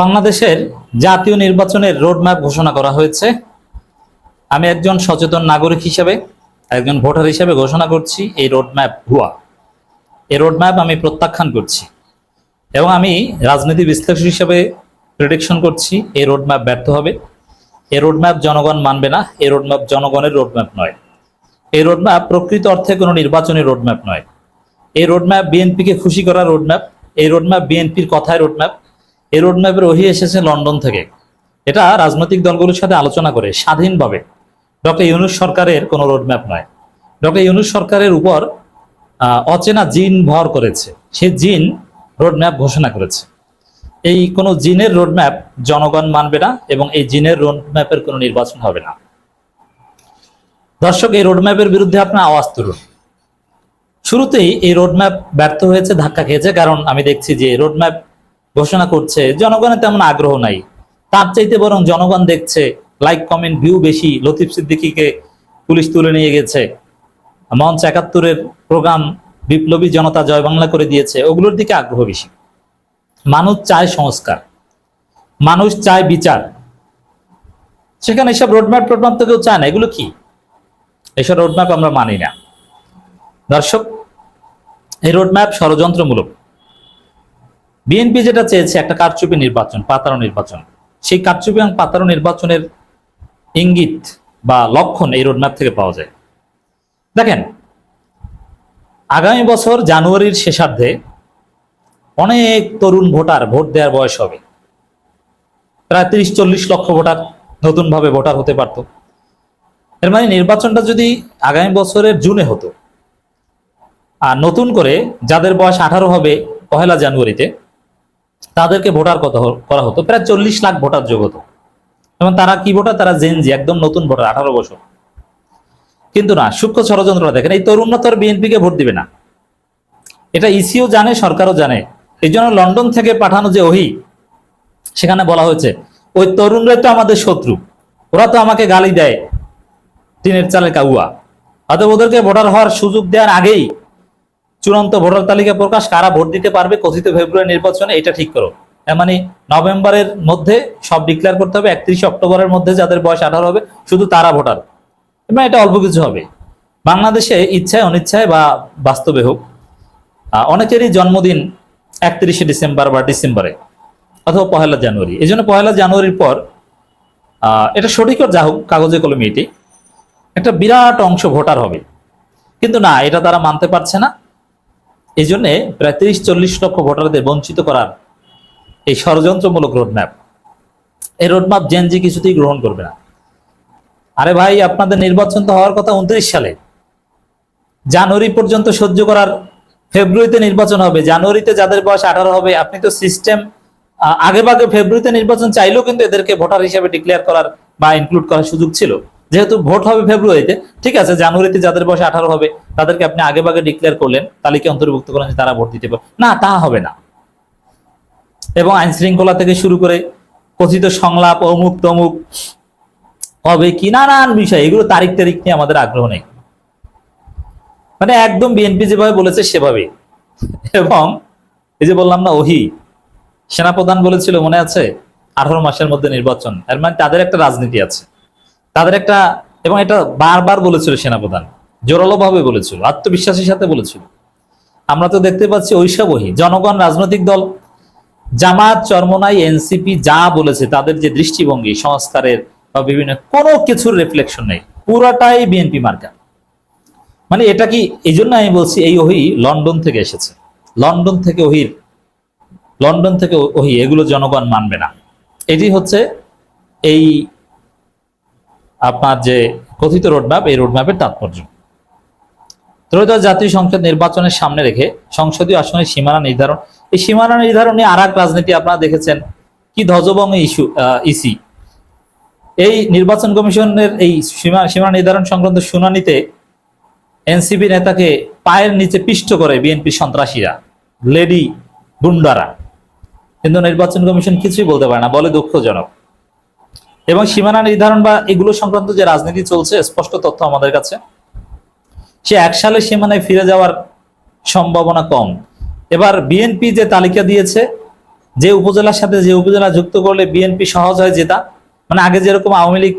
বাংলাদেশের জাতীয় নির্বাচনের রোডম্যাপ ঘোষণা করা হয়েছে। আমি একজন সচেতন নাগরিক হিসেবে, একজন ভোটার হিসেবে ঘোষণা করছি, এই রোডম্যাপ ভুয়া। এই রোডম্যাপ আমি প্রত্যাখ্যান করছি এবং আমি রাজনীতি বিশ্লেষক হিসেবে প্রেডিকশন করছি, এই রোডম্যাপ ব্যর্থ হবে। এই রোডম্যাপ জনগণ মানবে না, এই রোডম্যাপ জনগণের রোডম্যাপ নয়। এই রোডম্যাপ প্রকৃত অর্থে কোনো নির্বাচনী রোডম্যাপ নয়। এই রোডম্যাপ বিএনপিকে খুশি করার রোডম্যাপ, এই রোডম্যাপ বিএনপির কথায় রোডম্যাপ। এই রোডম্যাপের ওহি এসেছে লন্ডন থেকে। এটা রাজনৈতিক দলগুলোর সাথে আলোচনা করে স্বাধীনভাবে। ডক্টর ইউনুস সরকারের কোনো রোডম্যাপ নয়। ডক্টর ইউনুস সরকারের উপর অচেনা জিন ভর করেছে। সে জিন রোডম্যাপ ঘোষণা করেছে। এই কোনো জিনের রোডম্যাপ জনগণ মানবে না এবং এই জিনের রোডম্যাপের কোনো নির্বাচন হবে না। দর্শক, এই রোডম্যাপের বিরুদ্ধে আপনার আওয়াজ তুলুন। শুরুতেই এই রোডম্যাপ ব্যর্থ হয়েছে, ধাক্কা খেয়েছে, কারণ আমি দেখছি যে রোডম্যাপ ঘোষণা করছে, জনগণের তেমন আগ্রহ নাই। তার চাইতে বরং জনগণ দেখছে লাইক কমেন্ট ভিউ বেশি লতিফ সিদ্দিকীকে পুলিশ তুলে নিয়ে গেছে। মঞ্চ একাত্তরের প্রোগ্রাম বিপ্লবী জনতা জয় বাংলা করে দিয়েছে, ওগুলোর দিকে আগ্রহ বেশি। মানুষ চায় সংস্কার, মানুষ চায় বিচার। সেখানে এসব রোডম্যাপ টোডম্যাপ তো কেউ চায় না, এগুলো কি? এসব রোডম্যাপ আমরা মানি না। দর্শক, এই রোডম্যাপ ষড়যন্ত্রমূলক। বিএনপি যেটা চেয়েছে একটা কারচুপি নির্বাচন পাতারো নির্বাচন। সেই কারচুপি এবং পাতারো নির্বাচনের ইঙ্গিত বা লক্ষণ এই রোডম্যাপ থেকে পাওয়া যায়। দেখেন, আগামী বছর জানুয়ারির শেষার্ধে অনেক তরুণ ভোটার ভোট দেওয়ার বয়স হবে। প্রায় তিরিশ, চল্লিশ লক্ষ ভোটার নতুনভাবে ভোটার হতে পারত। এর মানে নির্বাচনটা যদি আগামী বছরের জুনে হতো, আর নতুন করে যাদের বয়স আঠারো হবে পহেলা জানুয়ারিতে তাদেরকে ভোটার কত করা হতো? প্রায় চল্লিশ লাখ ভোটার যোগ হতো। এবং তারা কি ভোটার? তারা জেনজি একদম নতুন ভোটার, আঠারো বছর। কিন্তু না, সূক্ষ্ম ষড়যন্ত্র দেখেন, এই তরুণরা তো বিএনপিকে ভোট দিবে না। এটা ইসিও জানে, সরকারও জানে। এই জন্য লন্ডন থেকে পাঠানো যে ওহি, সেখানে বলা হয়েছে, ওই তরুণরাই তো আমাদের শত্রু, ওরা তো আমাকে গালি দেয়, টিনের চালে কাউয়া। অতএব ওদেরকে ভোটার হওয়ার সুযোগ দেওয়ার আগেই চূড়ান্ত ভোটার তালিকা প্রকাশ, কারা ভোট দিতে পারবে কথিত ফেব্রুয়ারি নির্বাচনে, এটা ঠিক করো। মানে নভেম্বরের মধ্যে সব ডিক্লেয়ার করতে হবে, একত্রিশে অক্টোবরের মধ্যে যাদের বয়স আঠারো হবে, শুধু তারা ভোটার। এবং এটা অল্প কিছু হবে। বাংলাদেশে ইচ্ছায় অনিচ্ছায় বা বাস্তবে হোক অনেকেরই জন্মদিন একত্রিশে ডিসেম্বর বা ডিসেম্বরে অথবা পহেলা জানুয়ারি। এই জন্য পহেলা জানুয়ারির পর এটা সঠিক যা হোক, কাগজে কলমে এটি, একটা বিরাট অংশ ভোটার হবে। কিন্তু না, এটা তারা মানতে পারছে না। এই জন্যে প্রায় তিরিশ, চল্লিশ লক্ষ ভোটারদের বঞ্চিত করার এই ষড়যন্ত্রমূলক রোডম্যাপ। এই রোডম্যাপ জেনজি কিছুতেই গ্রহণ করবে না। আরে ভাই, আপনাদের নির্বাচন তো হওয়ার কথা উনত্রিশ সালে। জানুয়ারি পর্যন্ত সহ্য করার ফেব্রুয়ারিতে নির্বাচন হবে। জানুয়ারিতে যাদের বয়স আঠারো হবে, আপনি তো সিস্টেম আগে ভাগে ফেব্রুয়ারিতে নির্বাচন চাইলেও কিন্তু এদেরকে ভোটার হিসেবে ডিক্লেয়ার করার বা ইনক্লুড করার সুযোগ ছিল। যেহেতু ভোট হবে ফেব্রুয়ারিতে ঠিক আছে জানুয়ারিতে যাদের বয়স আঠারো হবে, তাদেরকে আপনি আগে ভাগে ডিক্লেয়ার করলেন তালিকা অন্তর্ভুক্ত করলেন যে তারা ভোট দিতে পারে না, তা হবে না। এবং আইন শৃঙ্খলা থেকে শুরু করে কথিত সংলাপ, অমুক তমুক, হবে কি নানান বিষয়, এগুলো তারিখ তারিখ নিয়ে আমাদের আগ্রহ নেই। মানে একদম বিএনপি যেভাবে বলেছে, সেভাবে। এবং এই যে বললাম না, ওহি, সেনাপ্রধান বলেছিল, মনে আছে? আঠারো মাসের মধ্যে নির্বাচন। এর মানে তাদের একটা রাজনীতি আছে। তাদের একটা, এবং এটা বারবার বলেছিল সেনাপ্রধান জোরালো ভাবে বলেছিল, আত্মবিশ্বাসের সাথে বলেছিল। আমরা তো দেখতে পাচ্ছি ওহি জনগণ, রাজনৈতিক দল, জামাত, চরমনাই, এনসিপি যা বলেছে, তাদের যে দৃষ্টিভঙ্গি, সংস্কারের বা বিভিন্ন, কোনো কিছুর রিফ্লেকশন নেই। পুরাটাই বিএনপি মার্কা। মানে এটা কি এই জন্য আমি বলছি এই ওহি লন্ডন থেকে এসেছে। লন্ডন থেকে ওহির, লন্ডন থেকে ওহি, এগুলো জনগণ মানবে না। এটি হচ্ছে এই আপনার যে কথিত রোডম্যাপ এই রোডম্যাপের তাৎপর্য। ত্রয়োদশ জাতীয় সংসদ নির্বাচনের সামনে রেখে সংসদীয় আসনের সীমানা নির্ধারণ। এই সীমানা নির্ধারণে আর এক রাজনীতি আপনারা দেখেছেন, কি ধ্বজবঙ্গ ইস্যু ইসি। এই নির্বাচন কমিশনের এই সীমা, সীমানা নির্ধারণ সংক্রান্ত শুনানিতে এনসিপি নেতাকে পায়ের নিচে পিষ্ট করে বিএনপি সন্ত্রাসীরা, লেডি গুন্ডারা। কিন্তু নির্বাচন কমিশন কিছুই বলতে পারে না, বলে দুঃখজনক। এবং সীমানা নির্ধারণ বা এগুলো সংক্রান্ত যে রাজনীতি চলছে, স্পষ্ট তথ্য আমাদের কাছে। সে এক সালে সীমানায় ফিরে যাওয়ার সম্ভাবনা কম। এবার বিএনপি যে তালিকা দিয়েছে, যে উপজেলার সাথে যে উপজেলা যুক্ত করলে বিএনপি সহজ হয় জেতা মানে আগে যেরকম আওয়ামী লীগ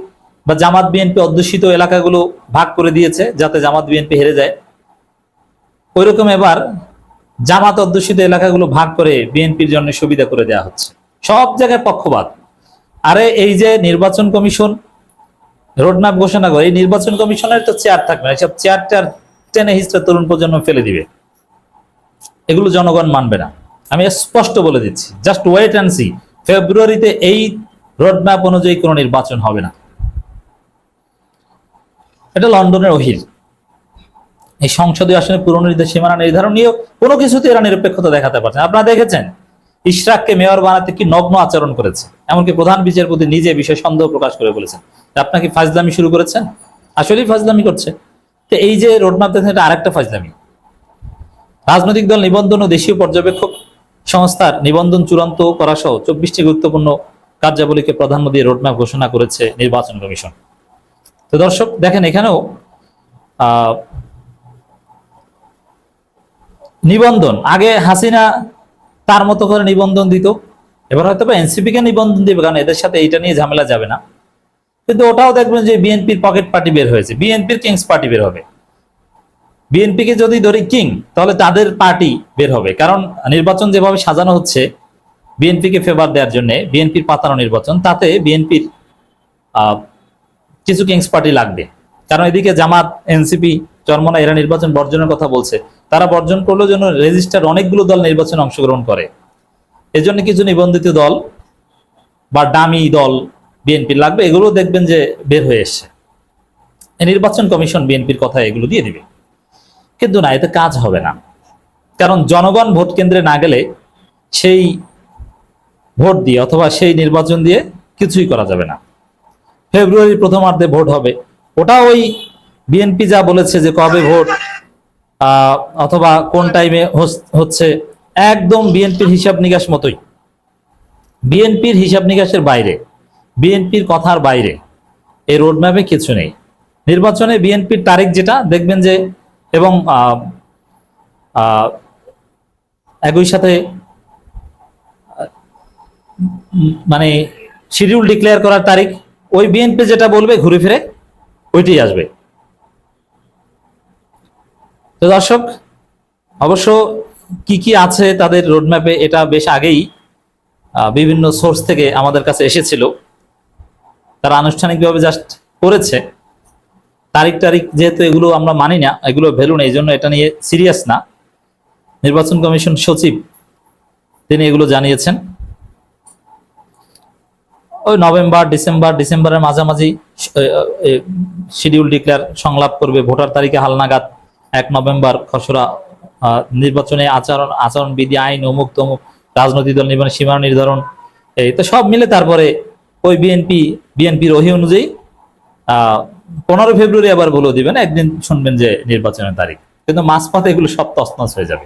বা জামাত বিএনপি অধ্যুষিত এলাকাগুলো ভাগ করে দিয়েছে, যাতে জামাত বিএনপি হেরে যায়, ওইরকম এবার জামাত অধ্যুষিত এলাকাগুলো ভাগ করে বিএনপির জন্য সুবিধা করে দেওয়া হচ্ছে। সব জায়গায় পক্ষপাত। আরে এই যে নির্বাচন কমিশন রোডম্যাপ ঘোষণা করে, এই নির্বাচন কমিশনের তো চেয়ার থাকবে না, এসব চেয়ার টেয়ার টেনে হিস্ট্রে তরুণ প্রজন্ম ফেলে দিবে। এগুলো জনগণ মানবে না। আমি স্পষ্ট বলে দিচ্ছি জাস্ট ওয়েট অ্যান্ড সি ফেব্রুয়ারিতে এই রোডম্যাপ অনুযায়ী কোনো নির্বাচন হবে না। এটা লন্ডনের অহির এই সংসদীয় আসনে পুরনির্দেশ সীমানা নির্ধারণ নিয়েও কোনো কিছুতে এরা নিরপেক্ষতা দেখাতে পারছে। আপনারা দেখেছেন, ইশরাককে মেয়র বানাতে কি নগ্ন আচরণ করেছে। এমনকি প্রধান বিচারপতি নিজে বিষয়ে সন্দেহ প্রকাশ করে বলেছেন। আপনাকে ফাজলামি শুরু করেছেন? আসলেই ফাজলামি করছে। তো এই যে রোডম্যাপ দেখেন এটা আরেকটা ফাজলামি। রাজনৈতিক দল নিবন্ধন ও দেশীয় পর্যবেক্ষক সংস্থার নিবন্ধন চূড়ান্ত করা সহ চব্বিশটি গুরুত্বপূর্ণ কার্যাবলীকে প্রাধান্য দিয়ে রোডম্যাপ ঘোষণা করেছে নির্বাচন কমিশন। তো দর্শক, দেখেন এখানেও নিবন্ধন। আগে হাসিনা তার মতো করে নিবন্ধন দিত এবার হয়তো বা এনসিপি কে নিবন্ধন দিবে, কারণ এদের সাথে এইটা নিয়ে ঝামেলা যাবে না। কিন্তু ওটাও দেখবেন যে বিএনপির পকেট পার্টি বের হয়েছে, বিএনপির কিংস পার্টি বের হবে। বিএনপি কে যদি ধরি কিং, তাহলে তাদের পার্টি বের হবে। কারণ নির্বাচন যেভাবে সাজানো হচ্ছে, বিএনপি কে ফেভার দেওয়ার জন্য, বিএনপির পাতানো নির্বাচন, তাতে বিএনপির কিছু কিংস পার্টি লাগবে। কারণ এদিকে জামাত, এনসিপি চরমনা এরা নির্বাচন বর্জনের কথা বলছে। তারা বর্জন করলেও যেন রেজিস্টার অনেকগুলো দল নির্বাচনে অংশগ্রহণ করে। এজন্য কিছু নিবন্ধিত দল বা ডামি দল বিএনপির লাগবে, এগুলো দেখবেন যে বের হয়ে এসছে। নির্বাচন কমিশন বিএনপির কথা এগুলো দিয়ে দিবে। কিন্তু না, এতে কাজ হবে না। কারণ জনগণ ভোট কেন্দ্রে না গেলে সেই ভোট দিয়ে অথবা সেই নির্বাচন দিয়ে কিছুই করা যাবে না। ফেব্রুয়ারি প্রথমার্ধে ভোট হবে। ওটা ওই বিএনপি যা বলেছে যে কবে ভোট অথবা কোন টাইমে হচ্ছে একদম বিএনপির হিসাব নিকাশ মতোই। বিএনপির হিসাব নিকাশের বাইরে, বিএনপির কথার বাইরে এই রোডম্যাপে কিছু নেই। নির্বাচনে বিএনপির তারিখ যেটা, দেখবেন যে এবং একই সাথে মানে শিডিউল ডিক্লেয়ার করার তারিখ, ওই বিএনপি যেটা বলবে ঘুরে ফিরে ওইটাই আসবে। তো দর্শক, অবশ্য কি কি আছে তাদের রোডম্যাপে এটা বেশ আগেই বিভিন্ন সোর্স থেকে আমাদের কাছে এসেছিল। তারা আনুষ্ঠানিকভাবে জাস্ট করেছে। তারিখ তারিখ যেহেতু এগুলো আমরা মানি না এগুলো ভ্যালু নেই জন্য এটা নিয়ে সিরিয়াস না। নির্বাচন কমিশন সচিব, তিনি এগুলো জানিয়েছেন। ওই নভেম্বর, ডিসেম্বর, ডিসেম্বরের মাঝামাঝি শিডিউল ডিক্লেয়ার সংলাপ করবে, ভোটার তারিখে হালনাগাদ, এক নভেম্বর খসড়া নির্বাচনে আচরণ, আচরণবিধি, আইন, অমুক তমুক, রাজনৈতিক দল, নির্বাচন সীমা নির্ধারণ, এই তো সব মিলে তারপরে ওই বিএনপি বিএনপির ওহি অনুযায়ী পনেরো ফেব্রুয়ারি আবার বলে দিবেন, একদিন শুনবেন যে নির্বাচনের তারিখ। কিন্তু মাঝপথে এগুলো সব তসনস হয়ে যাবে।